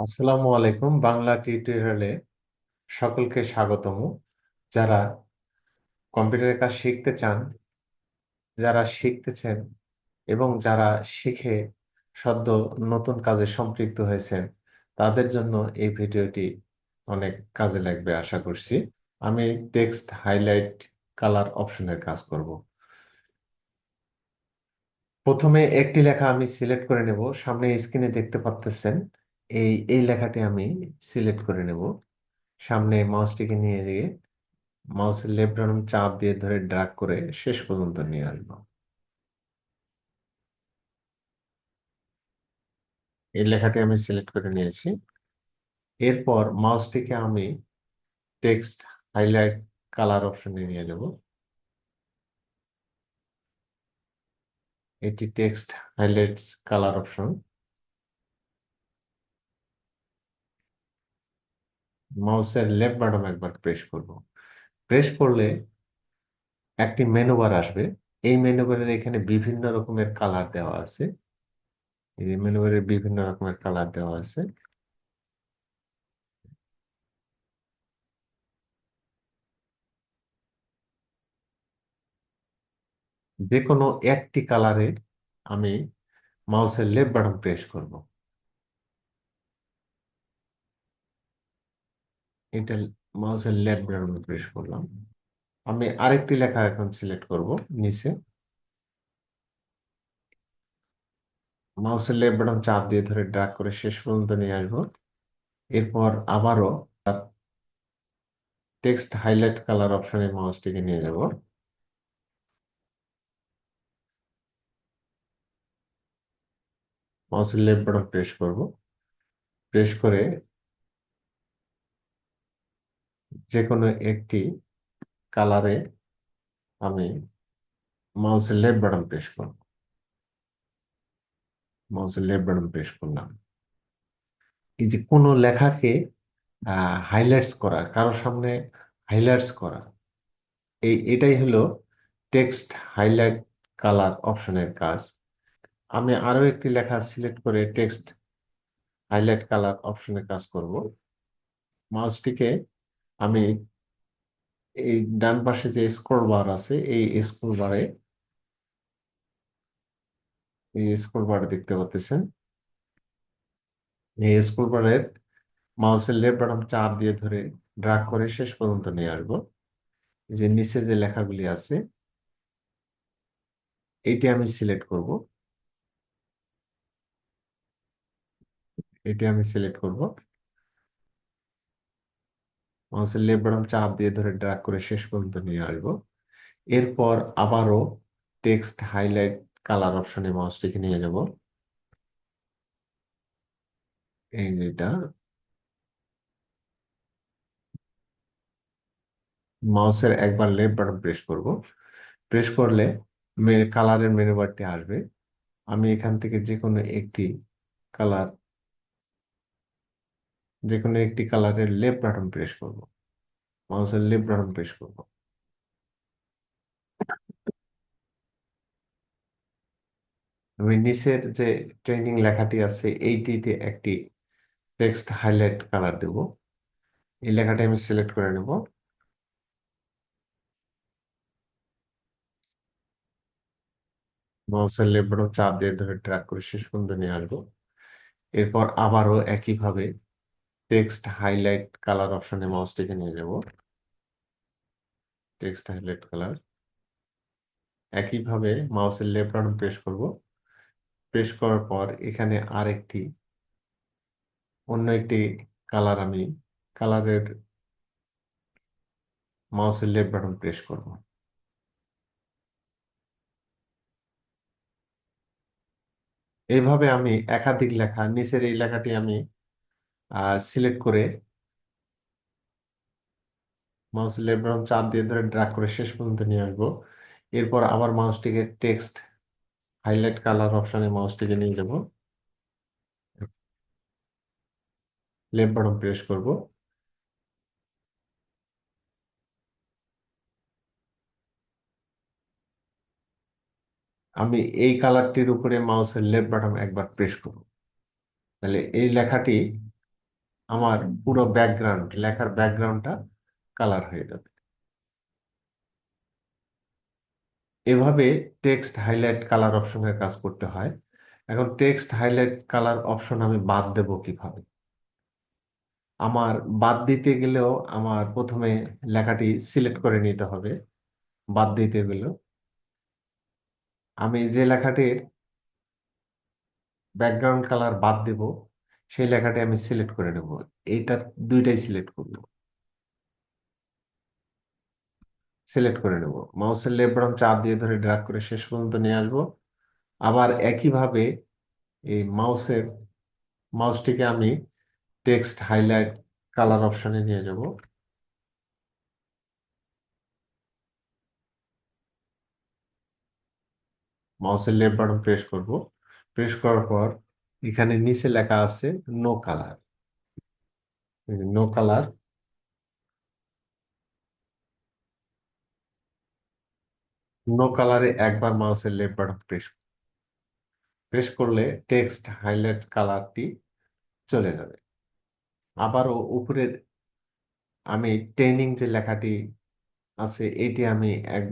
আসসালামু আলাইকুম। বাংলা টিউটোরিয়ালে সকলকে স্বাগতম। যারা কম্পিউটারের কাজ শিখতে চান, যারা শিখতেছেন এবং যারা শিখে সদ্য নতুন কাজে সম্পৃক্ত হয়েছেন, তাদের জন্য এই ভিডিওটি অনেক কাজে লাগবে আশা করছি। আমি টেক্সট হাইলাইট কালার অপশনের কাজ করব। প্রথমে একটি লেখা আমি সিলেক্ট করে নেব। সামনে স্ক্রিনে দেখতে পাচ্ছেন এই এই লেখাটি আমি সিলেক্ট করে নেব। সামনে মাউসটিকে নিয়ে গিয়ে মাউসের লেফট বাটন চাপ দিয়ে ধরে ড্রাগ করে শেষ পর্যন্ত নিয়ে আসব। এই লেখাটি আমি সিলেক্ট করে নিয়েছি। এরপর মাউসটিকে আমি টেক্সট হাইলাইট কালার অপশনে নিয়ে যাব এটি টেক্সট হাইলাইটস কালার অপশন মাউসের লেফট বাটন একবার প্রেস করব। প্রেস করলে একটি মেনু বার আসবে। এই মেনু বারের এখানে বিভিন্ন রকমের কালার দেওয়া আছে। এই মেনু বারের বিভিন্ন রকমের কালার দেওয়া আছে। যে কোনো একটি কালারে আমি মাউসের লেফট বাটন প্রেস করব। এটা মাউসের লেফট বাটন প্রেস করলাম। আমি আরেকটি লেখা এখন সিলেক্ট করব, নিচে। মাউসের লেফট বাটন চাপ দিয়ে ধরে ড্রাগ করে শেষ পর্যন্ত নিয়ে আসব। এরপর আবারও তার টেক্সট হাইলাইট কালার অপশনে মাউসটিকে নিয়ে যাব মাউসের লেফট বাটন প্রেস করব। প্রেস করে যে কোনো একটি কালারে আমি মাউসের লেফট বাটন প্রেস করব। মাউসের লেফট বাটন প্রেস করলাম। এই যে কোনো লেখাকে হাইলাইটস করা, কারোর সামনে হাইলাইটস করা, এই, এটাই হলো টেক্সট হাইলাইট কালার অপশনের কাজ। আমি আরও একটি লেখা সিলেক্ট করে টেক্সট হাইলাইট কালার অপশনে কাজ করব। মাউসটিকে আমি এই ডান পাশে যে স্ক্রল বার আছে, এই স্ক্রল বারে এই স্ক্রল বার দেখতে পাচ্ছেন এই স্ক্রল বারের মাউসের লেফট বাটন চাপ দিয়ে ধরে ড্রাগ করে শেষ পর্যন্ত নিয়ে আসব। যে নিচে যে লেখাগুলি আছে এইটি আমি সিলেক্ট করব। এটি আমি সিলেক্ট করব। মাউসের বাটন চাপ দিয়ে ধরে ড্রাগ করে শেষ পর্যন্ত নিয়ে আসব। এরপর আবারও টেক্সট হাইলাইট কালার অপশনে মাউসটিকে নিয়ে যাব। এই যেটা মাউসের একবার লেফট বাটন প্রেস করব। প্রেস করলে কালারের মেনু বারটি আসবে। আমি এখান থেকে যে কোনো একটি কালার যে কোনো একটি কালারের লেফট বাটন প্রেস করব। মাউসের লেফট বাটন প্রেস করব। আমি নিচের যে ট্রেনিং লেখাটি আছে, এইটিতে একটি টেক্সট হাইলাইট কালার দেব। এই লেখাটি আমি সিলেক্ট করে নেব। মাউসের লেফট বাটন চাপ দিয়ে ধরে ট্র্যাক করে শেষ পর্যন্ত নিয়ে আসব। এরপর আবারও একইভাবে টেক্সট হাইলাইট কালার অপশনে মাউসটিকে নিয়ে যাব। Text highlight colour. একইভাবে মাউসের লেফট বাটন প্রেস করব। প্রেস করার পর এখানে আরেকটি, অন্য একটি কালার আমি কালারের মাউসের লেফট বাটন প্রেস করব। এইভাবে আমি একাধিক লেখা, নিচের এই লেখাটি আমি সিলেক্ট করে মাউস লেফট বাটন চাপ দিয়ে ধরে ড্রাগ করে শেষ পর্যন্ত নিয়ে আসব। এরপর আবার মাউসটিকে টেক্সট হাইলাইট কালার অপশানে মাউসটিকে নিয়ে যাব। লেফট বাটন প্রেস করব। আমি এই কালারটির উপরে মাউসের লেফট বাটন একবার প্রেস করব। তাহলে এই লেখাটি আমার পুরো ব্যাকগ্রাউন্ড লেখার ব্যাকগ্রাউন্ডটা কালার হয়ে যাবে। এভাবে টেক্সট হাইলাইট কালার অপশনের কাজ করতে হয়। এখন টেক্সট হাইলাইট কালার অপশন আমি বাদ দেব কীভাবে? আমার বাদ দিতে গেলেও আমার প্রথমে লেখাটি সিলেক্ট করে নিতে হবে। বাদ দিতে গেলেও। আমি যে লেখাটির ব্যাকগ্রাউন্ড কালার বাদ দেব সেই লেখাটি আমি সিলেক্ট করে নেব। এইটা দুইটাই সিলেক্ট করব। সিলেক্ট করে নেব। মাউসের লেফট বাটন চাপ দিয়ে ধরে ড্রাগ করে শেষ পর্যন্ত নিয়ে আসব। আবার একইভাবে এই মাউসের মাউসটিকে আমি টেক্সট হাইলাইট কালার অপশনে নিয়ে যাব। মাউসের লেফট বাটন প্রেস করব। প্রেস করার পর এখানে নিচে লেখা আছে no colour no colour no কালারে একবার মাউসের লেফট বাটন প্রেস প্রেস করলে টেক্সট হাইলাইট কালারটি চলে যাবে। আবারও উপরের আমি ট্রেনিং যে লেখাটি আছে, এটি আমি এক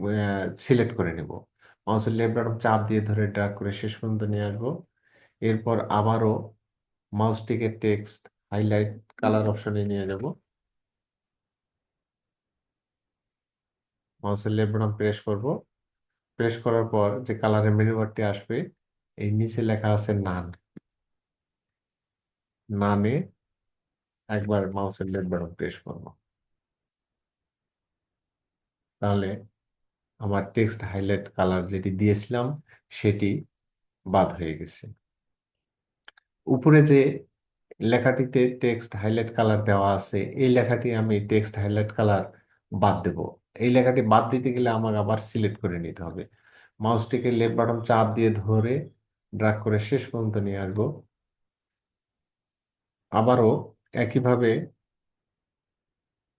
সিলেক্ট করে নেব। মাউসের লেফট বাটন চাপ দিয়ে ধরে ড্রাগ করে শেষ পর্যন্ত নিয়ে আসব। এরপর আবারও মাউসটিকে টেক্সট হাইলাইট কালার অপশনে নিয়ে যাব মাউসের লেফট বাটন প্রেস করব। প্রেস করার পর যে কালারের মেনু বারটি আসবে, এই নিচে লেখা আছে নান নানে একবার মাউসের লেফট বাটন প্রেস করব। তাহলে আমার টেক্সট হাইলাইট কালার যেটি দিয়েছিলাম, সেটি বাদ হয়ে গেছে। উপরে যে লেখাটিতে টেক্সট হাইলাইট কালার দেওয়া আছে, এই লেখাটি আমি টেক্সট হাইলাইট কালার বাদ দেব। এই লেখাটি বাদ দিতে গেলে আমাকে আবার সিলেক্ট করে নিতে হবে। মাউসটিকে লেফট বাটন চাপ দিয়ে ধরে ড্রাগ করে শেষ পর্যন্ত নিয়ে আসব। আবারও একইভাবে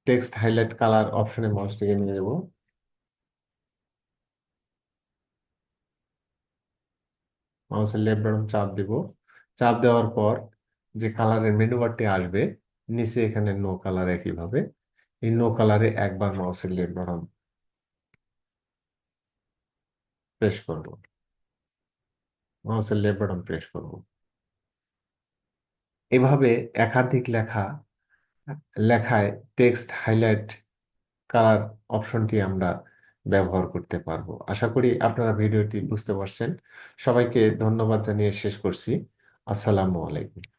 টেক্সট হাইলাইট কালার অপশনে মাউসটিকে নিয়ে যাব। মাউসের লেফট বাটন চাপ দিব। চাপ দেওয়ার পর যে কালারের মেনু বারটি আসবে, নিচে এখানে নো কালার একইভাবে এই নো কালারে একবার মাউসের লেফট বাটন প্রেস করব। মাউসের লেফট বাটন প্রেস করব। এভাবে একাধিক লেখা, লেখায় টেক্সট হাইলাইট কালার অপশনটি আমরা ব্যবহার করতে পারব। আশা করি আপনারা ভিডিওটি বুঝতে পারছেন। সবাইকে ধন্যবাদ জানিয়ে শেষ করছি। আসসালামু আলাইকুম।